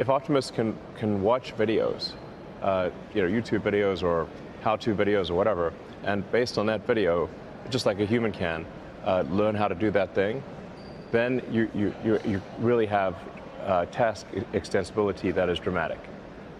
if Optimus can can watch videos, uh, you know, YouTube videos or how-to videos or whatever, and based on that video, just like a human can, uh, learn how to do that thing, then you you you, you really have uh, task extensibility that is dramatic,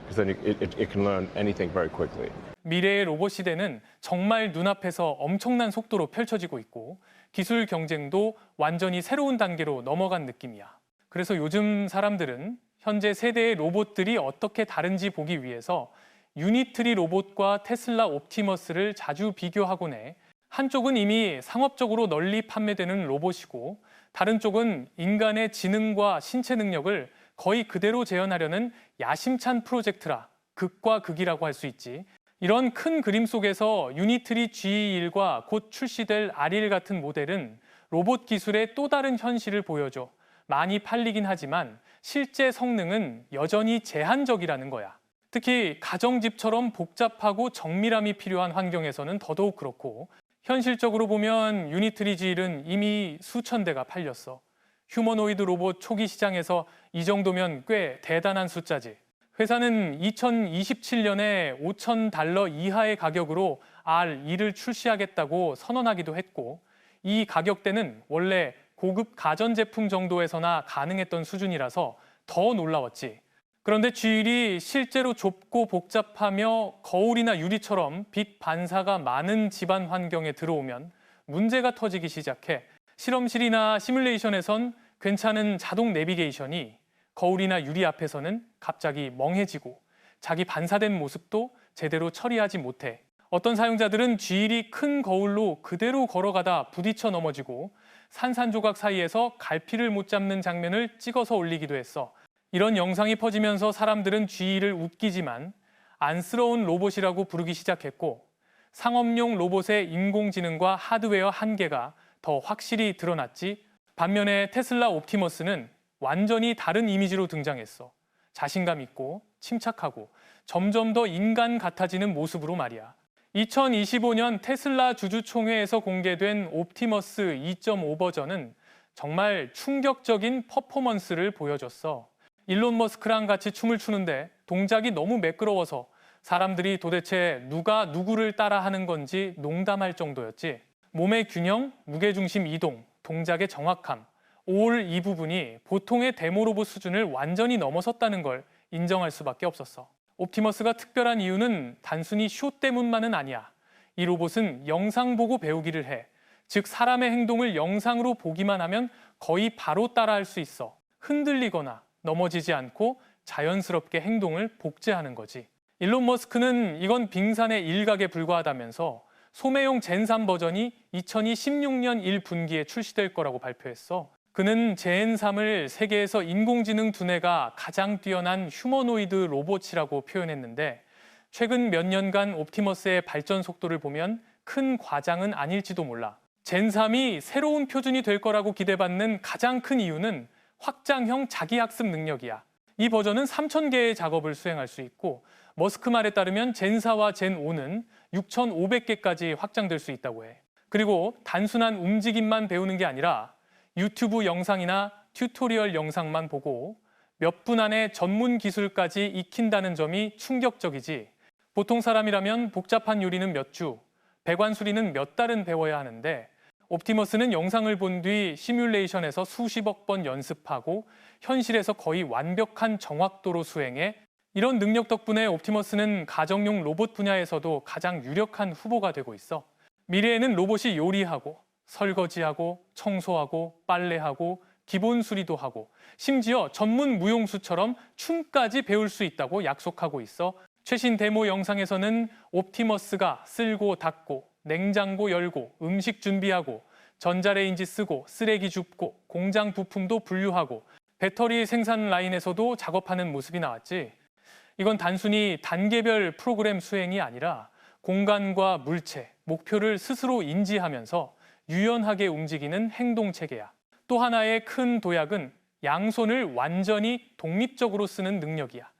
because then you, it, it- it can learn anything very quickly. 미래의 로봇 시대는 정말 눈앞에서 엄청난 속도로 펼쳐지고 있고 기술 경쟁도 완전히 새로운 단계로 넘어간 느낌이야. 그래서 요즘 사람들은 현재 세대의 로봇들이 어떻게 다른지 보기 위해서 유니트리 로봇과 테슬라 옵티머스를 자주 비교하곤 해. 한쪽은 이미 상업적으로 널리 판매되는 로봇이고 다른 쪽은 인간의 지능과 신체 능력을 거의 그대로 재현하려는 야심찬 프로젝트라 극과 극이라고 할 수 있지. 이런 큰 그림 속에서 유니트리 G1과 곧 출시될 R1 같은 모델은 로봇 기술의 또 다른 현실을 보여줘. 많이 팔리긴 하지만 실제 성능은 여전히 제한적이라는 거야. 특히 가정집처럼 복잡하고 정밀함이 필요한 환경에서는 더더욱 그렇고 현실적으로 보면 유니트리 G1은 이미 수천 대가 팔렸어. 휴머노이드 로봇 초기 시장에서 이 정도면 꽤 대단한 숫자지. 회사는 2027년에 5천 달러 이하의 가격으로 R2를 출시하겠다고 선언하기도 했고 이 가격대는 원래 고급 가전제품 정도에서나 가능했던 수준이라서 더 놀라웠지. 그런데 G1이 실제로 좁고 복잡하며 거울이나 유리처럼 빛 반사가 많은 집안 환경에 들어오면 문제가 터지기 시작해 실험실이나 시뮬레이션에선 괜찮은 자동 내비게이션이 거울이나 유리 앞에서는 갑자기 멍해지고 자기 반사된 모습도 제대로 처리하지 못해 어떤 사용자들은 G1이 큰 거울로 그대로 걸어가다 부딪혀 넘어지고 산산조각 사이에서 갈피를 못 잡는 장면을 찍어서 올리기도 했어. 이런 영상이 퍼지면서 사람들은 G1을 웃기지만 안쓰러운 로봇이라고 부르기 시작했고 상업용 로봇의 인공지능과 하드웨어 한계가 더 확실히 드러났지. 반면에 테슬라 옵티머스는 완전히 다른 이미지로 등장했어. 자신감 있고 침착하고 점점 더 인간 같아지는 모습으로 말이야. 2025년 테슬라 주주총회에서 공개된 옵티머스 2.5 버전은 정말 충격적인 퍼포먼스를 보여줬어. 일론 머스크랑 같이 춤을 추는데 동작이 너무 매끄러워서 사람들이 도대체 누가 누구를 따라 하는 건지 농담할 정도였지. 몸의 균형, 무게중심 이동, 동작의 정확함, 올 이 부분이 보통의 데모 로봇 수준을 완전히 넘어섰다는 걸 인정할 수밖에 없었어. 옵티머스가 특별한 이유는 단순히 쇼 때문만은 아니야. 이 로봇은 영상 보고 배우기를 해. 즉 사람의 행동을 영상으로 보기만 하면 거의 바로 따라할 수 있어. 흔들리거나 넘어지지 않고 자연스럽게 행동을 복제하는 거지. 일론 머스크는 이건 빙산의 일각에 불과하다면서 소매용 젠3 버전이 2016년 1분기에 출시될 거라고 발표했어. 그는 젠3을 세계에서 인공지능 두뇌가 가장 뛰어난 휴머노이드 로봇이라고 표현했는데 최근 몇 년간 옵티머스의 발전 속도를 보면 큰 과장은 아닐지도 몰라. 젠3이 새로운 표준이 될 거라고 기대받는 가장 큰 이유는 확장형 자기학습 능력이야. 이 버전은 3,000개의 작업을 수행할 수 있고 머스크 말에 따르면 젠4와 젠5는 6,500개까지 확장될 수 있다고 해. 그리고 단순한 움직임만 배우는 게 아니라 유튜브 영상이나 튜토리얼 영상만 보고 몇 분 안에 전문 기술까지 익힌다는 점이 충격적이지. 보통 사람이라면 복잡한 요리는 몇 주, 배관수리는 몇 달은 배워야 하는데 옵티머스는 영상을 본 뒤 시뮬레이션에서 수십억 번 연습하고 현실에서 거의 완벽한 정확도로 수행해 이런 능력 덕분에 옵티머스는 가정용 로봇 분야에서도 가장 유력한 후보가 되고 있어. 미래에는 로봇이 요리하고 설거지하고 청소하고 빨래하고 기본 수리도 하고 심지어 전문 무용수처럼 춤까지 배울 수 있다고 약속하고 있어. 최신 데모 영상에서는 옵티머스가 쓸고 닦고 냉장고 열고 음식 준비하고 전자레인지 쓰고 쓰레기 줍고 공장 부품도 분류하고 배터리 생산 라인에서도 작업하는 모습이 나왔지. 이건 단순히 단계별 프로그램 수행이 아니라 공간과 물체, 목표를 스스로 인지하면서 유연하게 움직이는 행동 체계야. 또 하나의 큰 도약은 양손을 완전히 독립적으로 쓰는 능력이야.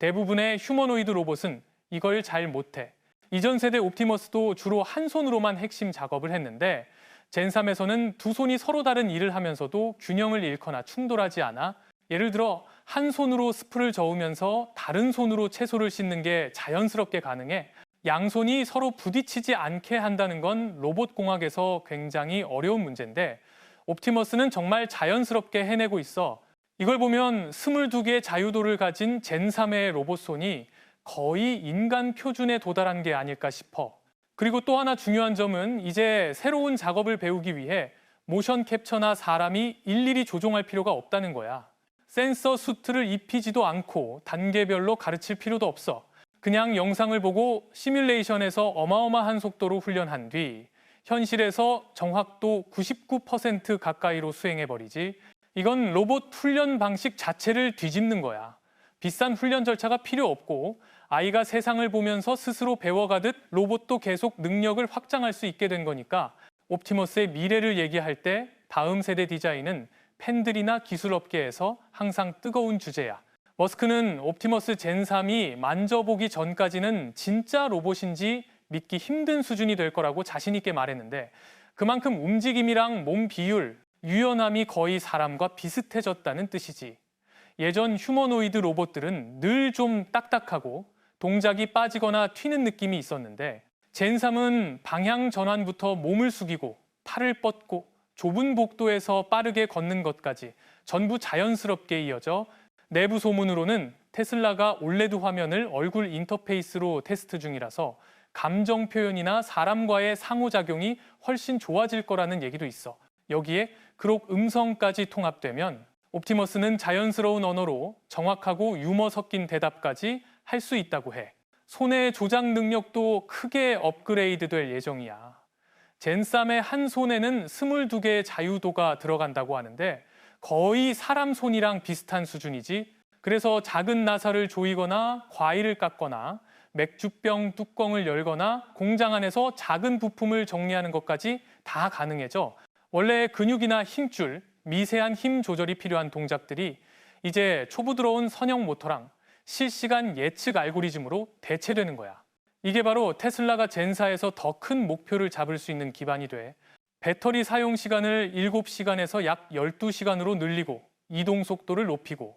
대부분의 휴머노이드 로봇은 이걸 잘 못해. 이전 세대 옵티머스도 주로 한 손으로만 핵심 작업을 했는데 젠3에서는 두 손이 서로 다른 일을 하면서도 균형을 잃거나 충돌하지 않아 예를 들어 한 손으로 스프를 저으면서 다른 손으로 채소를 씻는 게 자연스럽게 가능해 양손이 서로 부딪히지 않게 한다는 건 로봇 공학에서 굉장히 어려운 문제인데 옵티머스는 정말 자연스럽게 해내고 있어 이걸 보면 22개의 자유도를 가진 젠3의 로봇 손이 거의 인간 표준에 도달한 게 아닐까 싶어. 그리고 또 하나 중요한 점은 이제 새로운 작업을 배우기 위해 모션 캡처나 사람이 일일이 조종할 필요가 없다는 거야. 센서 수트를 입히지도 않고 단계별로 가르칠 필요도 없어. 그냥 영상을 보고 시뮬레이션에서 어마어마한 속도로 훈련한 뒤 현실에서 정확도 99% 가까이로 수행해버리지. 이건 로봇 훈련 방식 자체를 뒤집는 거야. 비싼 훈련 절차가 필요 없고 아이가 세상을 보면서 스스로 배워가듯 로봇도 계속 능력을 확장할 수 있게 된 거니까 옵티머스의 미래를 얘기할 때 다음 세대 디자인은 팬들이나 기술업계에서 항상 뜨거운 주제야. 머스크는 옵티머스 젠3이 만져보기 전까지는 진짜 로봇인지 믿기 힘든 수준이 될 거라고 자신 있게 말했는데 그만큼 움직임이랑 몸 비율, 유연함이 거의 사람과 비슷해졌다는 뜻이지. 예전 휴머노이드 로봇들은 늘 좀 딱딱하고 동작이 빠지거나 튀는 느낌이 있었는데 젠3은 방향 전환부터 몸을 숙이고 팔을 뻗고 좁은 복도에서 빠르게 걷는 것까지 전부 자연스럽게 이어져 내부 소문으로는 테슬라가 올레드 화면을 얼굴 인터페이스로 테스트 중이라서 감정 표현이나 사람과의 상호작용이 훨씬 좋아질 거라는 얘기도 있어. 여기에 그록 음성까지 통합되면 옵티머스는 자연스러운 언어로 정확하고 유머 섞인 대답까지 할 수 있다고 해. 손의 조작 능력도 크게 업그레이드 될 예정이야. 젠삼의 한 손에는 22개의 자유도가 들어간다고 하는데 거의 사람 손이랑 비슷한 수준이지. 그래서 작은 나사를 조이거나 과일을 깎거나 맥주병 뚜껑을 열거나 공장 안에서 작은 부품을 정리하는 것까지 다 가능해져. 원래 근육이나 힘줄, 미세한 힘 조절이 필요한 동작들이 이제 초보 들어온 선형 모터랑 실시간 예측 알고리즘으로 대체되는 거야. 이게 바로 테슬라가 젠사에서 더 큰 목표를 잡을 수 있는 기반이 돼 배터리 사용 시간을 7시간에서 약 12시간으로 늘리고 이동 속도를 높이고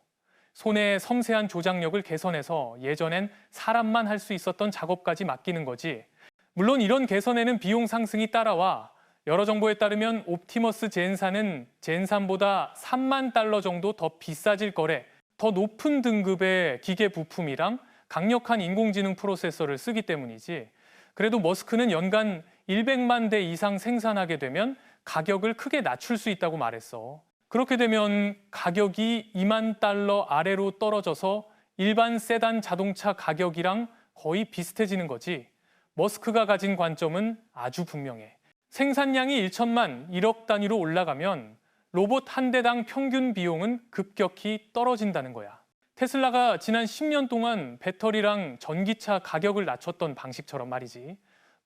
손의 섬세한 조작력을 개선해서 예전엔 사람만 할 수 있었던 작업까지 맡기는 거지. 물론 이런 개선에는 비용 상승이 따라와 여러 정보에 따르면 옵티머스 젠4는 젠3보다 3만 달러 정도 더 비싸질 거래. 더 높은 등급의 기계 부품이랑 강력한 인공지능 프로세서를 쓰기 때문이지. 그래도 머스크는 연간 100만 대 이상 생산하게 되면 가격을 크게 낮출 수 있다고 말했어. 그렇게 되면 가격이 2만 달러 아래로 떨어져서 일반 세단 자동차 가격이랑 거의 비슷해지는 거지. 머스크가 가진 관점은 아주 분명해. 생산량이 1천만, 1억 단위로 올라가면 로봇 한 대당 평균 비용은 급격히 떨어진다는 거야. 테슬라가 지난 10년 동안 배터리랑 전기차 가격을 낮췄던 방식처럼 말이지.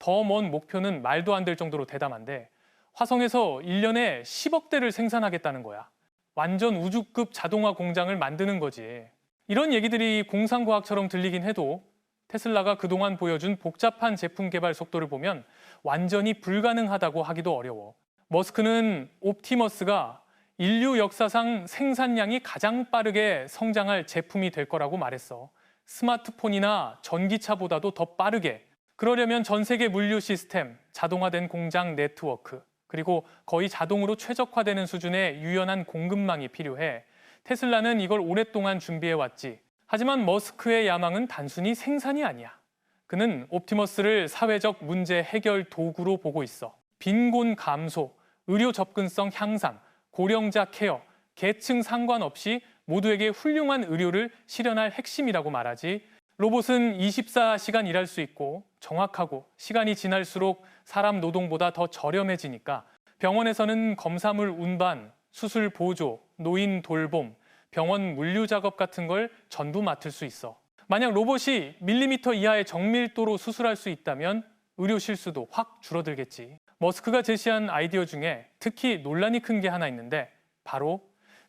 더 먼 목표는 말도 안 될 정도로 대담한데 화성에서 1년에 10억 대를 생산하겠다는 거야. 완전 우주급 자동화 공장을 만드는 거지. 이런 얘기들이 공상과학처럼 들리긴 해도 테슬라가 그동안 보여준 복잡한 제품 개발 속도를 보면 완전히 불가능하다고 하기도 어려워. 머스크는 옵티머스가 인류 역사상 생산량이 가장 빠르게 성장할 제품이 될 거라고 말했어. 스마트폰이나 전기차보다도 더 빠르게. 그러려면 전 세계 물류 시스템, 자동화된 공장 네트워크, 그리고 거의 자동으로 최적화되는 수준의 유연한 공급망이 필요해. 테슬라는 이걸 오랫동안 준비해 왔지. 하지만 머스크의 야망은 단순히 생산이 아니야. 그는 옵티머스를 사회적 문제 해결 도구로 보고 있어. 빈곤 감소, 의료 접근성 향상, 고령자 케어, 계층 상관없이 모두에게 훌륭한 의료를 실현할 핵심이라고 말하지. 로봇은 24시간 일할 수 있고 정확하고 시간이 지날수록 사람 노동보다 더 저렴해지니까 병원에서는 검사물 운반, 수술 보조, 노인 돌봄, 병원 물류 작업 같은 걸 전부 맡을 수 있어. 만약 로봇이 밀리미터 이하의 정밀도로 수술할 수 있다면 의료 실수도 확 줄어들겠지. 머스크가 제시한 아이디어 중에 특히 논란이 큰 게 하나 있는데 바로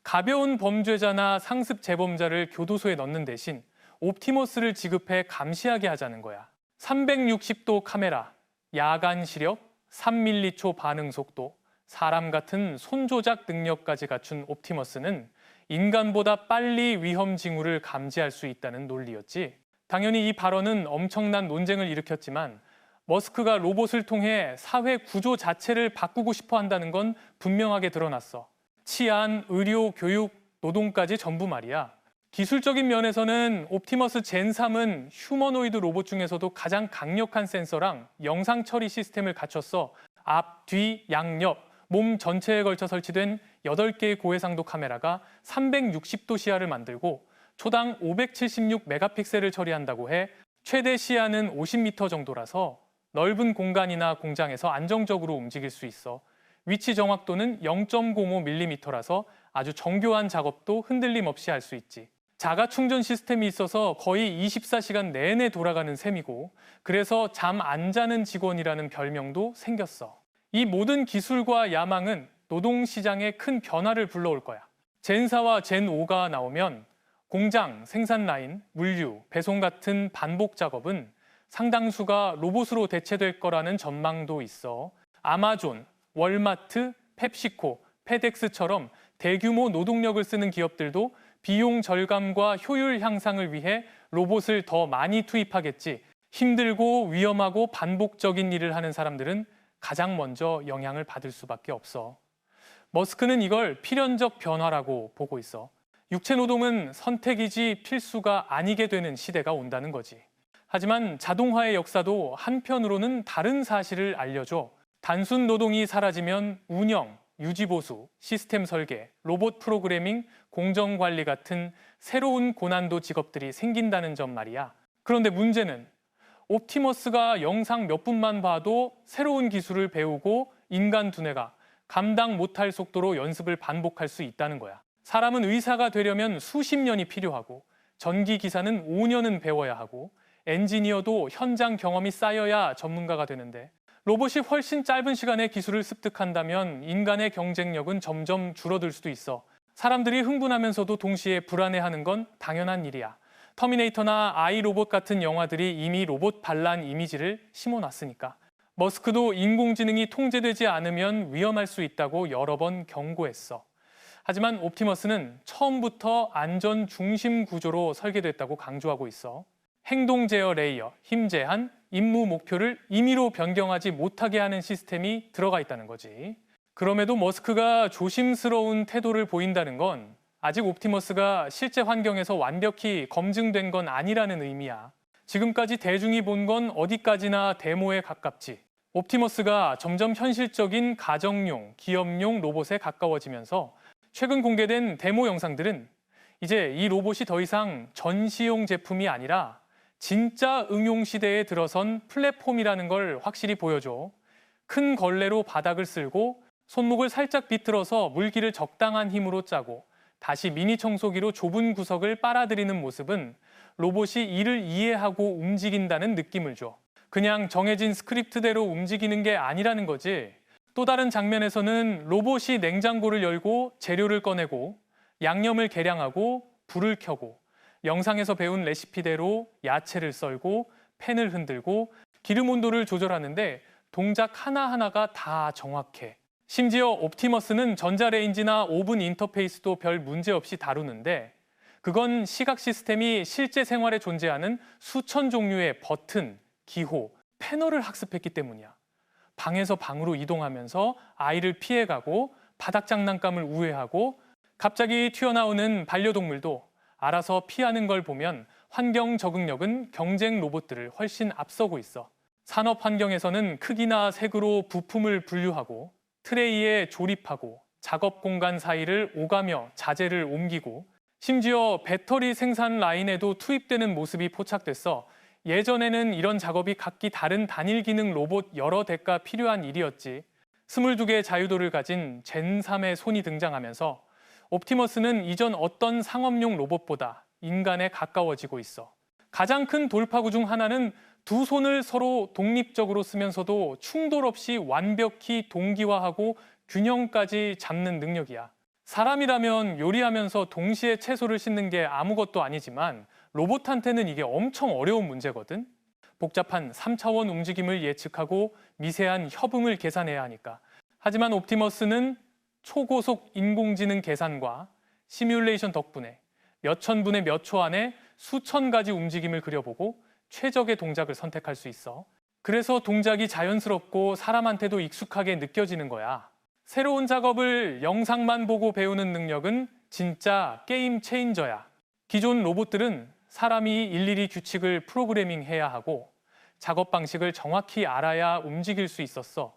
가벼운 범죄자나 상습 재범자를 교도소에 넣는 대신 옵티머스를 지급해 감시하게 하자는 거야. 360도 카메라, 야간 시력, 3밀리초 반응 속도, 사람 같은 손 조작 능력까지 갖춘 옵티머스는 인간보다 빨리 위험 징후를 감지할 수 있다는 논리였지. 당연히 이 발언은 엄청난 논쟁을 일으켰지만 머스크가 로봇을 통해 사회 구조 자체를 바꾸고 싶어 한다는 건 분명하게 드러났어. 치안, 의료, 교육, 노동까지 전부 말이야. 기술적인 면에서는 옵티머스 젠 3은 휴머노이드 로봇 중에서도 가장 강력한 센서랑 영상 처리 시스템을 갖췄어 앞, 뒤, 양 옆, 몸 전체에 걸쳐 설치된 8개의 고해상도 카메라가 360도 시야를 만들고 초당 576 메가픽셀을 처리한다고 해 최대 시야는 50m 정도라서 넓은 공간이나 공장에서 안정적으로 움직일 수 있어 위치 정확도는 0.05mm라서 아주 정교한 작업도 흔들림 없이 할 수 있지. 자가 충전 시스템이 있어서 거의 24시간 내내 돌아가는 셈이고 그래서 잠 안 자는 직원이라는 별명도 생겼어. 이 모든 기술과 야망은 노동 시장에 큰 변화를 불러올 거야. 젠4와 젠5가 나오면 공장, 생산 라인, 물류, 배송 같은 반복 작업은 상당수가 로봇으로 대체될 거라는 전망도 있어 아마존, 월마트, 펩시코, 페덱스처럼 대규모 노동력을 쓰는 기업들도 비용 절감과 효율 향상을 위해 로봇을 더 많이 투입하겠지. 힘들고 위험하고 반복적인 일을 하는 사람들은 가장 먼저 영향을 받을 수밖에 없어. 머스크는 이걸 필연적 변화라고 보고 있어. 육체 노동은 선택이지 필수가 아니게 되는 시대가 온다는 거지. 하지만 자동화의 역사도 한편으로는 다른 사실을 알려줘. 단순 노동이 사라지면 운영, 유지보수, 시스템 설계, 로봇 프로그래밍, 공정 관리 같은 새로운 고난도 직업들이 생긴다는 점 말이야. 그런데 문제는 옵티머스가 영상 몇 분만 봐도 새로운 기술을 배우고 인간 두뇌가 감당 못할 속도로 연습을 반복할 수 있다는 거야. 사람은 의사가 되려면 수십 년이 필요하고 전기 기사는 5년은 배워야 하고 엔지니어도 현장 경험이 쌓여야 전문가가 되는데 로봇이 훨씬 짧은 시간에 기술을 습득한다면 인간의 경쟁력은 점점 줄어들 수도 있어. 사람들이 흥분하면서도 동시에 불안해하는 건 당연한 일이야. 터미네이터나 아이 로봇 같은 영화들이 이미 로봇 반란 이미지를 심어놨으니까. 머스크도 인공지능이 통제되지 않으면 위험할 수 있다고 여러 번 경고했어. 하지만 옵티머스는 처음부터 안전 중심 구조로 설계됐다고 강조하고 있어. 행동 제어 레이어, 힘 제한, 임무 목표를 임의로 변경하지 못하게 하는 시스템이 들어가 있다는 거지. 그럼에도 머스크가 조심스러운 태도를 보인다는 건 아직 옵티머스가 실제 환경에서 완벽히 검증된 건 아니라는 의미야. 지금까지 대중이 본 건 어디까지나 데모에 가깝지. 옵티머스가 점점 현실적인 가정용, 기업용 로봇에 가까워지면서 최근 공개된 데모 영상들은 이제 이 로봇이 더 이상 전시용 제품이 아니라 진짜 응용 시대에 들어선 플랫폼이라는 걸 확실히 보여줘. 큰 걸레로 바닥을 쓸고 손목을 살짝 비틀어서 물기를 적당한 힘으로 짜고 다시 미니 청소기로 좁은 구석을 빨아들이는 모습은 로봇이 이를 이해하고 움직인다는 느낌을 줘. 그냥 정해진 스크립트대로 움직이는 게 아니라는 거지. 또 다른 장면에서는 로봇이 냉장고를 열고 재료를 꺼내고 양념을 계량하고 불을 켜고 영상에서 배운 레시피대로 야채를 썰고 팬을 흔들고 기름 온도를 조절하는데 동작 하나하나가 다 정확해. 심지어 옵티머스는 전자레인지나 오븐 인터페이스도 별 문제 없이 다루는데 그건 시각 시스템이 실제 생활에 존재하는 수천 종류의 버튼, 기호, 패널을 학습했기 때문이야. 방에서 방으로 이동하면서 아이를 피해가고 바닥 장난감을 우회하고 갑자기 튀어나오는 반려동물도 알아서 피하는 걸 보면 환경 적응력은 경쟁 로봇들을 훨씬 앞서고 있어. 산업 환경에서는 크기나 색으로 부품을 분류하고 트레이에 조립하고 작업 공간 사이를 오가며 자재를 옮기고 심지어 배터리 생산 라인에도 투입되는 모습이 포착됐어 예전에는 이런 작업이 각기 다른 단일 기능 로봇 여러 대가 필요한 일이었지. 22개의 자유도를 가진 젠3의 손이 등장하면서 옵티머스는 이전 어떤 상업용 로봇보다 인간에 가까워지고 있어. 가장 큰 돌파구 중 하나는 두 손을 서로 독립적으로 쓰면서도 충돌 없이 완벽히 동기화하고 균형까지 잡는 능력이야. 사람이라면 요리하면서 동시에 채소를 씻는 게 아무것도 아니지만 로봇한테는 이게 엄청 어려운 문제거든. 복잡한 3차원 움직임을 예측하고 미세한 협응을 계산해야 하니까. 하지만 옵티머스는 초고속 인공지능 계산과 시뮬레이션 덕분에 몇천 분의 몇 초 안에 수천 가지 움직임을 그려보고 최적의 동작을 선택할 수 있어. 그래서 동작이 자연스럽고 사람한테도 익숙하게 느껴지는 거야. 새로운 작업을 영상만 보고 배우는 능력은 진짜 게임 체인저야. 기존 로봇들은 사람이 일일이 규칙을 프로그래밍 해야 하고 작업 방식을 정확히 알아야 움직일 수 있었어.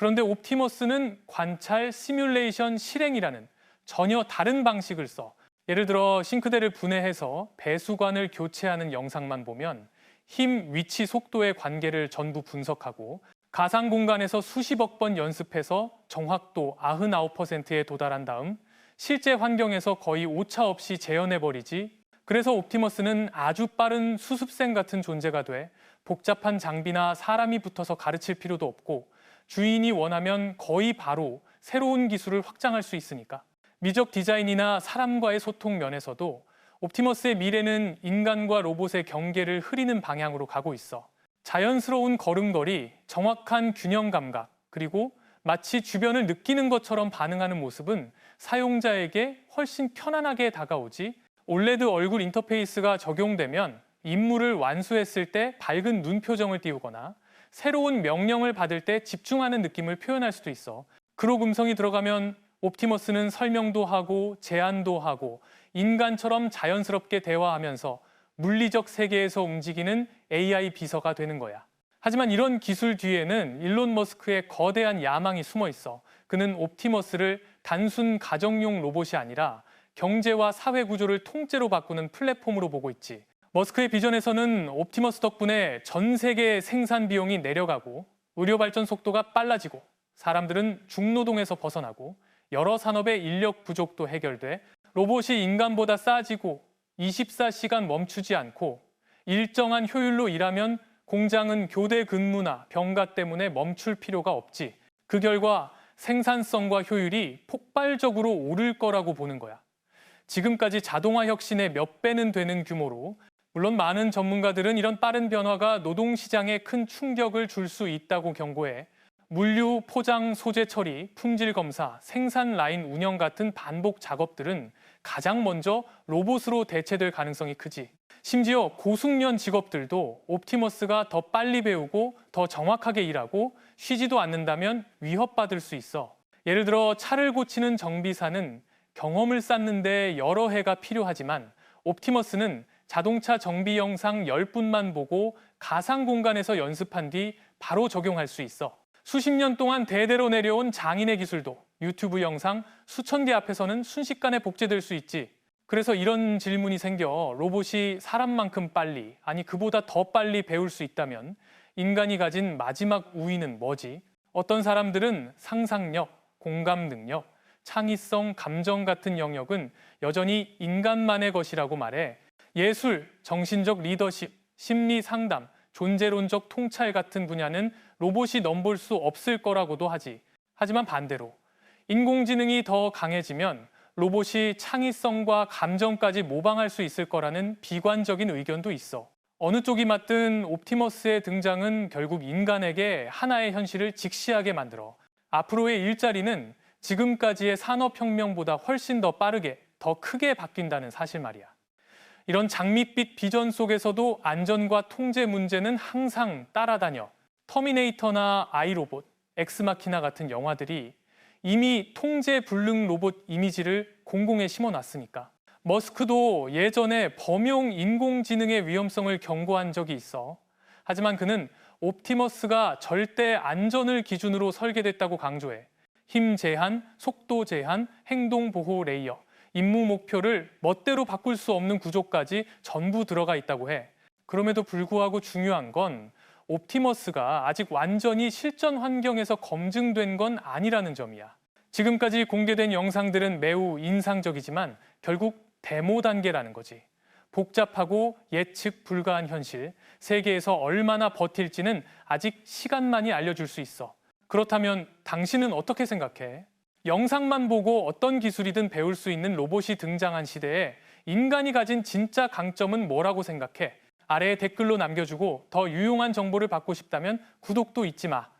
그런데 옵티머스는 관찰, 시뮬레이션, 실행이라는 전혀 다른 방식을 써. 예를 들어 싱크대를 분해해서 배수관을 교체하는 영상만 보면 힘, 위치, 속도의 관계를 전부 분석하고 가상 공간에서 수십억 번 연습해서 정확도 99%에 도달한 다음 실제 환경에서 거의 오차 없이 재현해버리지. 그래서 옵티머스는 아주 빠른 수습생 같은 존재가 돼 복잡한 장비나 사람이 붙어서 가르칠 필요도 없고 주인이 원하면 거의 바로 새로운 기술을 확장할 수 있으니까. 미적 디자인이나 사람과의 소통 면에서도 옵티머스의 미래는 인간과 로봇의 경계를 흐리는 방향으로 가고 있어. 자연스러운 걸음걸이, 정확한 균형 감각, 그리고 마치 주변을 느끼는 것처럼 반응하는 모습은 사용자에게 훨씬 편안하게 다가오지 올레드 얼굴 인터페이스가 적용되면 임무를 완수했을 때 밝은 눈 표정을 띄우거나 새로운 명령을 받을 때 집중하는 느낌을 표현할 수도 있어. 그로 음성이 들어가면 옵티머스는 설명도 하고 제안도 하고 인간처럼 자연스럽게 대화하면서 물리적 세계에서 움직이는 AI 비서가 되는 거야. 하지만 이런 기술 뒤에는 일론 머스크의 거대한 야망이 숨어 있어. 그는 옵티머스를 단순 가정용 로봇이 아니라 경제와 사회 구조를 통째로 바꾸는 플랫폼으로 보고 있지. 머스크의 비전에서는 옵티머스 덕분에 전 세계 생산 비용이 내려가고 의료 발전 속도가 빨라지고 사람들은 중노동에서 벗어나고 여러 산업의 인력 부족도 해결돼 로봇이 인간보다 싸지고 24시간 멈추지 않고 일정한 효율로 일하면 공장은 교대 근무나 병가 때문에 멈출 필요가 없지. 그 결과 생산성과 효율이 폭발적으로 오를 거라고 보는 거야. 지금까지 자동화 혁신의 몇 배는 되는 규모로 물론 많은 전문가들은 이런 빠른 변화가 노동시장에 큰 충격을 줄 수 있다고 경고해 물류, 포장, 소재 처리, 품질 검사, 생산 라인 운영 같은 반복 작업들은 가장 먼저 로봇으로 대체될 가능성이 크지. 심지어 고숙련 직업들도 옵티머스가 더 빨리 배우고 더 정확하게 일하고 쉬지도 않는다면 위협받을 수 있어. 예를 들어 차를 고치는 정비사는 경험을 쌓는데 여러 해가 필요하지만 옵티머스는 자동차 정비 영상 10분만 보고 가상 공간에서 연습한 뒤 바로 적용할 수 있어. 수십 년 동안 대대로 내려온 장인의 기술도 유튜브 영상 수천 개 앞에서는 순식간에 복제될 수 있지. 그래서 이런 질문이 생겨 로봇이 사람만큼 빨리, 아니 그보다 더 빨리 배울 수 있다면 인간이 가진 마지막 우위는 뭐지? 어떤 사람들은 상상력, 공감 능력, 창의성, 감정 같은 영역은 여전히 인간만의 것이라고 말해 예술, 정신적 리더십, 심리 상담, 존재론적 통찰 같은 분야는 로봇이 넘볼 수 없을 거라고도 하지. 하지만 반대로 인공지능이 더 강해지면 로봇이 창의성과 감정까지 모방할 수 있을 거라는 비관적인 의견도 있어. 어느 쪽이 맞든 옵티머스의 등장은 결국 인간에게 하나의 현실을 직시하게 만들어 앞으로의 일자리는 지금까지의 산업혁명보다 훨씬 더 빠르게, 더 크게 바뀐다는 사실 말이야. 이런 장밋빛 비전 속에서도 안전과 통제 문제는 항상 따라다녀. 터미네이터나 아이로봇, 엑스마키나 같은 영화들이 이미 통제 불능 로봇 이미지를 공공에 심어놨으니까. 머스크도 예전에 범용 인공지능의 위험성을 경고한 적이 있어. 하지만 그는 옵티머스가 절대 안전을 기준으로 설계됐다고 강조해. 힘 제한, 속도 제한, 행동 보호 레이어, 임무 목표를 멋대로 바꿀 수 없는 구조까지 전부 들어가 있다고 해. 그럼에도 불구하고 중요한 건 옵티머스가 아직 완전히 실전 환경에서 검증된 건 아니라는 점이야. 지금까지 공개된 영상들은 매우 인상적이지만 결국 데모 단계라는 거지. 복잡하고 예측 불가한 현실, 세계에서 얼마나 버틸지는 아직 시간만이 알려줄 수 있어. 그렇다면 당신은 어떻게 생각해? 영상만 보고 어떤 기술이든 배울 수 있는 로봇이 등장한 시대에 인간이 가진 진짜 강점은 뭐라고 생각해? 아래에 댓글로 남겨주고 더 유용한 정보를 받고 싶다면 구독도 잊지 마.